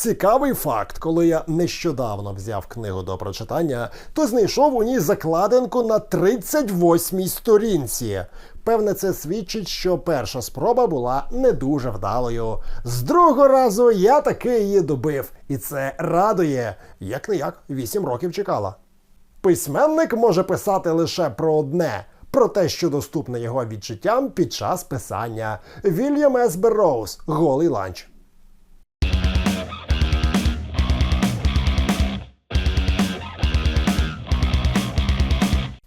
Цікавий факт, коли я нещодавно взяв книгу до прочитання, то знайшов у ній закладинку на 38-й сторінці. Певне, це свідчить, що перша спроба була не дуже вдалою. З другого разу я таки її добив, і це радує. Як не як, 8 років чекала. Письменник може писати лише про одне. Про те, що доступне його відчуттям під час писання. Вільям С. Берроуз Голий ланч.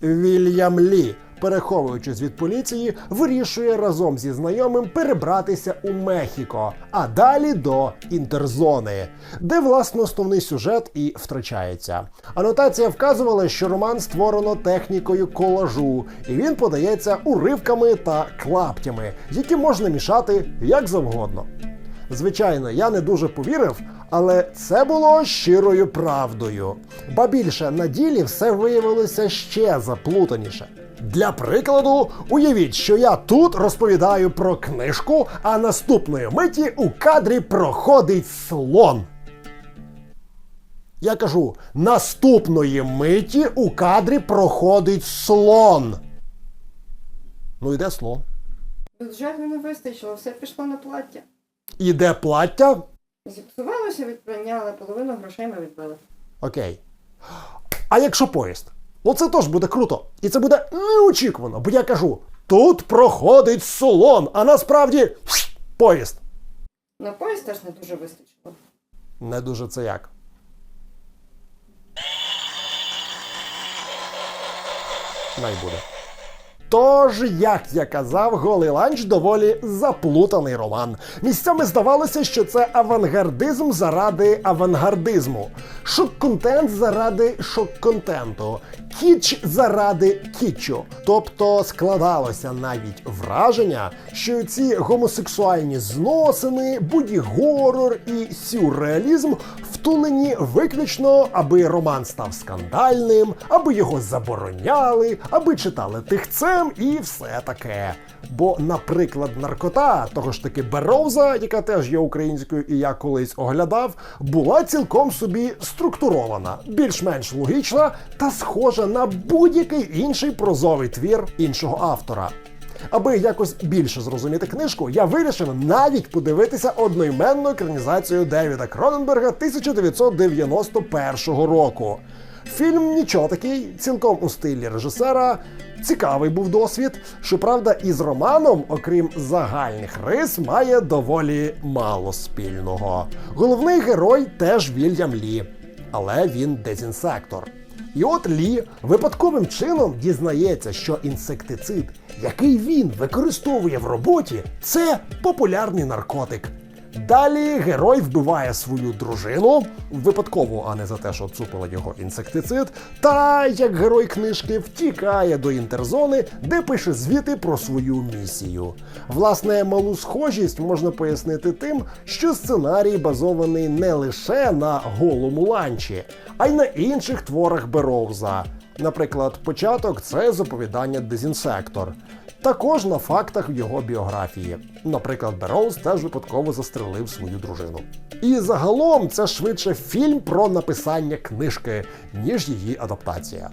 Вільям Лі, переховуючись від поліції, вирішує разом зі знайомим перебратися у Мехіко, а далі до інтерзони, де власне основний сюжет і втрачається. Анотація вказувала, що роман створено технікою колажу, і він подається уривками та клаптями, які можна мішати як завгодно. Звичайно, я не дуже повірив, але це було щирою правдою. Ба більше на ділі все виявилося ще заплутаніше. Для прикладу, уявіть, що я тут розповідаю про книжку, а наступної миті у кадрі проходить слон. Я кажу, наступної миті у кадрі проходить слон. Ну йде слон. Бюджету не вистачило, все пішло на плаття. Іде плаття. Зіпсувалося від половину грошей ми відбили. Окей. А якщо поїзд? Ну це теж буде круто. І це буде неочікувано, бо я кажу: тут проходить солон, а насправді поїзд. На поїзд теж не дуже вистачило. Не дуже це як. Най буде. Тож, як я казав, голий ланч доволі заплутаний роман. Місцями здавалося, що це авангардизм заради авангардизму, шок-контент заради шок-контенту, кіч заради кічу. Тобто складалося навіть враження, що ці гомосексуальні зносини, буді-горор і сюрреалізм втулені виключно, аби роман став скандальним, аби його забороняли, аби читали тихцем і все таке. Бо, наприклад, наркота того ж таки Бероуза, яка теж є українською, і я колись оглядав, була цілком собі структурована, більш-менш логічна та схожа на будь-який інший прозовий твір іншого автора. Аби якось більше зрозуміти книжку, я вирішив навіть подивитися одноіменну екранізацію Девіда Кроненберга 1991 року. Фільм нічого такий, цілком у стилі режисера. Цікавий був досвід. Щоправда, із романом, окрім загальних рис, має доволі мало спільного. Головний герой теж Вільям Лі, але він дезінсектор. І от Лі випадковим чином дізнається, що інсектицид, який він використовує в роботі, це популярний наркотик. Далі герой вбиває свою дружину випадково, а не за те, що цупила його інсектицид. Та як герой книжки втікає до інтерзони, де пише звіти про свою місію. Власне, малу схожість можна пояснити тим, що сценарій базований не лише на голому ланчі, а й на інших творах Бероуза. Наприклад, початок це заповідання Дезінсектор. Також на фактах його біографії. Наприклад, Бероуз теж випадково застрелив свою дружину. І загалом це швидше фільм про написання книжки, ніж її адаптація.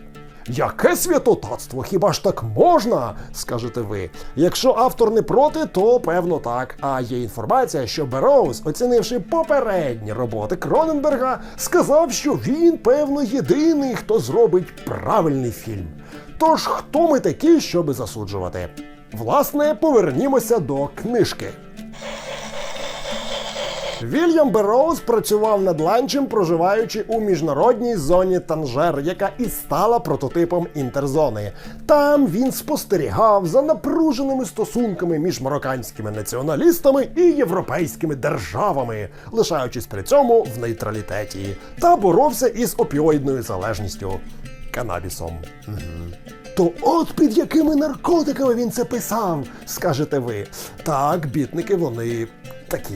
Яке святотатство? Хіба ж так можна? скажете ви. Якщо автор не проти, то певно так. А є інформація, що Бероуз, оцінивши попередні роботи Кроненберга, сказав, що він, певно, єдиний, хто зробить правильний фільм. Тож хто ми такі, щоби засуджувати? Власне, повернімося до книжки. Вільям Берроуз працював над ланчем, проживаючи у міжнародній зоні Танжер, яка і стала прототипом інтерзони. Там він спостерігав за напруженими стосунками між марокканськими націоналістами і європейськими державами, лишаючись при цьому в нейтралітеті, та боровся із опіоїдною залежністю канабісом. Угу. То от під якими наркотиками він це писав, скажете ви. Так, бітники вони такі.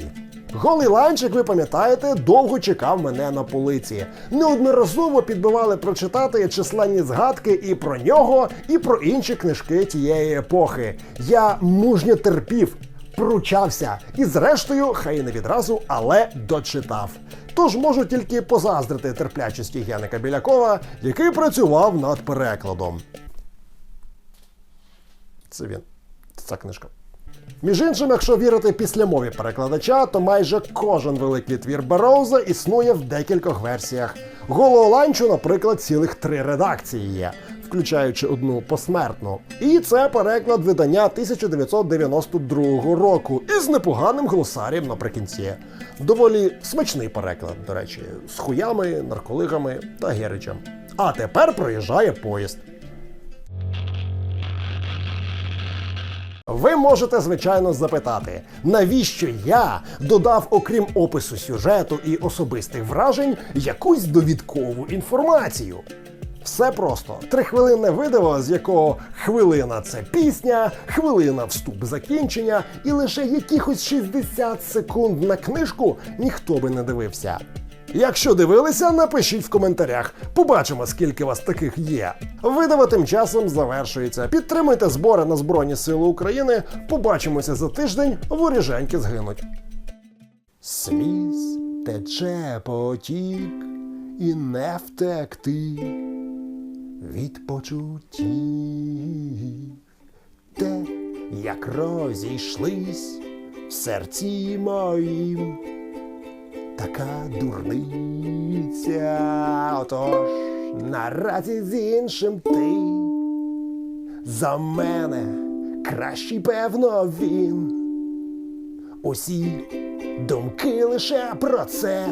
Голий ланч, як ви пам'ятаєте, довго чекав мене на полиці. Неодноразово підбивали прочитати численні згадки і про нього, і про інші книжки тієї епохи. Я мужньо терпів, пручався і, зрештою, хай не відразу, але дочитав. Тож можу тільки позаздрити терплячості Геника Білякова, який працював над перекладом. Це він. Ця книжка. Між іншим, якщо вірити післямові перекладача, то майже кожен великий твір Бероуза існує в декількох версіях. Голого ланчу, наприклад, цілих три редакції є, включаючи одну посмертну. І це переклад видання 1992 року із непоганим глосарієм наприкінці. Доволі смачний переклад, до речі, з хуями, нарколигами та геричем. А тепер проїжджає поїзд. Ви можете, звичайно, запитати, навіщо я додав, окрім опису сюжету і особистих вражень, якусь довідкову інформацію. Все просто трихвилинне відео, з якого хвилина це пісня, хвилина вступ закінчення, і лише якихось 60 секунд на книжку ніхто би не дивився. Якщо дивилися, напишіть в коментарях. Побачимо, скільки вас таких є. Видава тим часом завершується. Підтримуйте збори на Збройні Сили України. Побачимося за тиждень. Воріженьки згинуть. Сліз тече потік і не втекти від почуттів. Те, як розійшлись в серці моїм така дурниця. Отож, наразі з іншим ти за мене кращий, певно, він. Усі думки лише про це.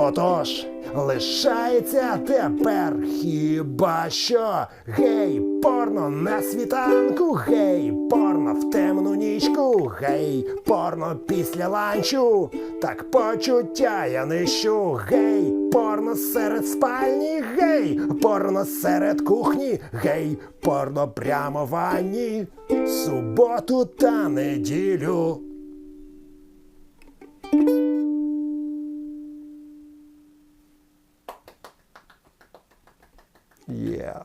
Отож, лишається тепер хіба що гей, порно на світанку, гей, порно в темну нічку, гей, порно після ланчу, так почуття я нищу, гей, порно серед спальні, гей, порно серед кухні, гей, порно прямо в ванні, суботу та неділю. Yeah.